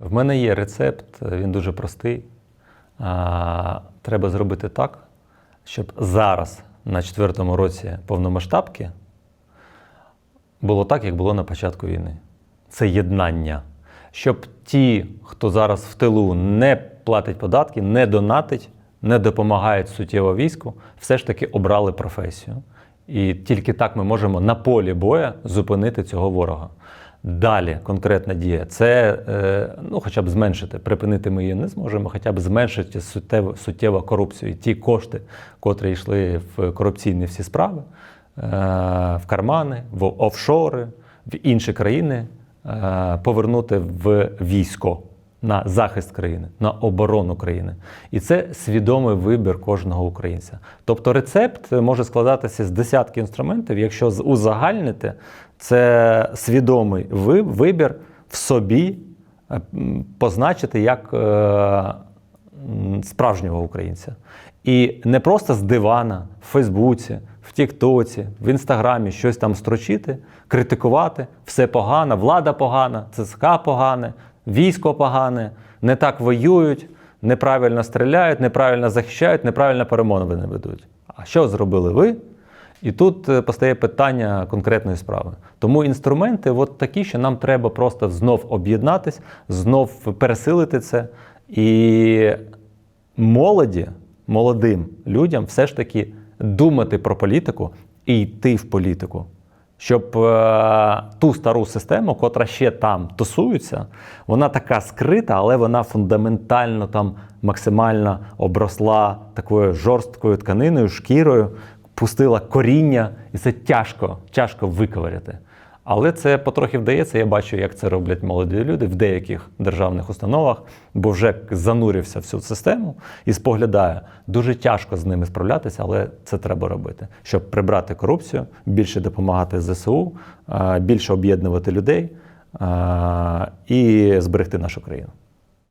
В мене є рецепт, він дуже простий. Треба зробити так, щоб зараз, на четвертому році повномасштабки, було так, як було на початку війни. Це єднання. Щоб ті, хто зараз в тилу не платить податки, не донатить, не допомагають суттєво війську, все ж таки обрали професію. І тільки так ми можемо на полі боя зупинити цього ворога. Далі конкретна дія це е, ну, хоча б зменшити. Припинити ми її не зможемо, хоча б зменшити суттєво, суттєво корупцію. Ті кошти, котрі йшли в корупційні всі справи, е, в кармани, в офшори, в інші країни, е, повернути в військо на захист країни, на оборону країни. І це свідомий вибір кожного українця. Тобто рецепт може складатися з десятки інструментів. Якщо узагальнити, це свідомий вибір в собі е, позначити як е, справжнього українця. І не просто з дивана, в Фейсбуці, в Тіктоці, в Інстаграмі щось там строчити, критикувати, все погано, влада погана, ЦСК погане, військо погане, не так воюють, неправильно стріляють, неправильно захищають, неправильно перемовини ведуть. А що зробили ви? І тут е, постає питання конкретної справи. Тому інструменти от такі, що нам треба просто знов об'єднатись, знов пересилити це. І молоді, молодим людям все ж таки думати про політику і йти в політику. Щоб е, ту стару систему, котра ще там тусується, вона така скрита, але вона фундаментально там максимально обросла такою жорсткою тканиною, шкірою, пустила коріння, і це тяжко, тяжко виковиряти. Але це потрохи вдається. Я бачу, як це роблять молоді люди в деяких державних установах, бо вже занурився в цю систему і споглядає. Дуже тяжко з ними справлятися, але це треба робити, щоб прибрати корупцію, більше допомагати ЗСУ, е, більше об'єднувати людей е, і зберегти нашу країну.